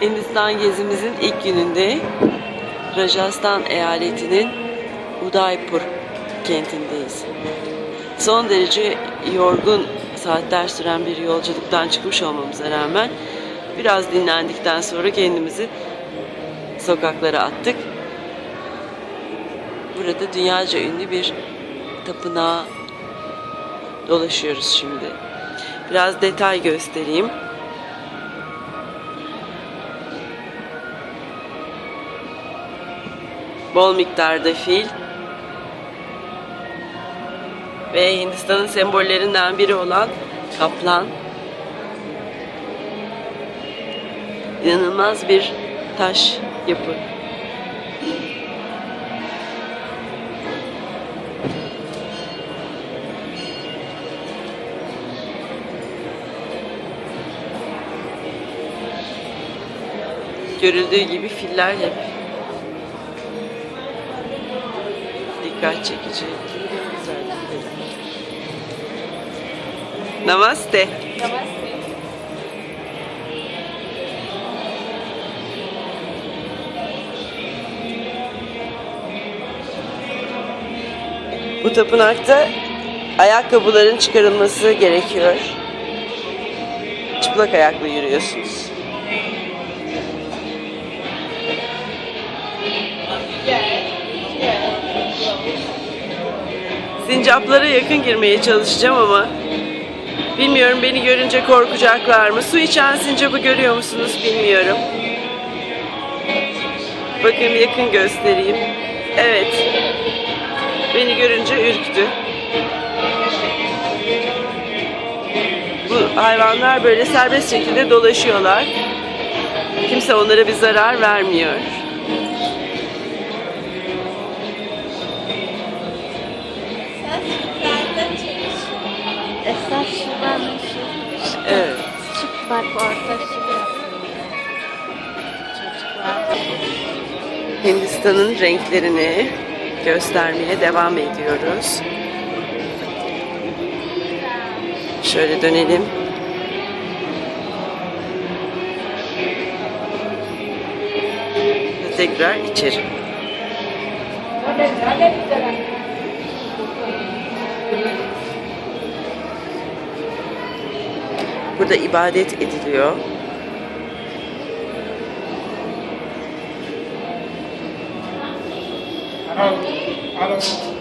Hindistan gezimizin ilk gününde Rajasthan eyaletinin Udaipur kentindeyiz. Son derece yorgun saatler süren bir yolculuktan çıkmış olmamıza rağmen biraz dinlendikten sonra kendimizi sokaklara attık. Burada dünyaca ünlü bir tapınağa dolaşıyoruz şimdi. Biraz detay göstereyim. Bol miktarda fil ve Hindistan'ın sembollerinden biri olan kaplan. İnanılmaz bir taş yapı. Görüldüğü gibi filler hep dikkat çekici. Namaste. Bu tapınakta ayakkabıların çıkarılması gerekiyor. Çıplak ayakla yürüyorsunuz. Sincaplara yakın girmeye çalışacağım ama bilmiyorum beni görünce korkacaklar mı? Su içen sincapı görüyor musunuz bilmiyorum. Bakın yakın göstereyim. Evet. Beni görünce ürktü. Bu hayvanlar böyle serbest şekilde dolaşıyorlar. Kimse onlara bir zarar vermiyor. Esas şuranın şu Evet. şık bak orada. Çocuklar. Hindistan'ın renklerini göstermeye devam ediyoruz. Şöyle dönelim. Ve tekrar içeri. Burada ibadet ediliyor. Hello.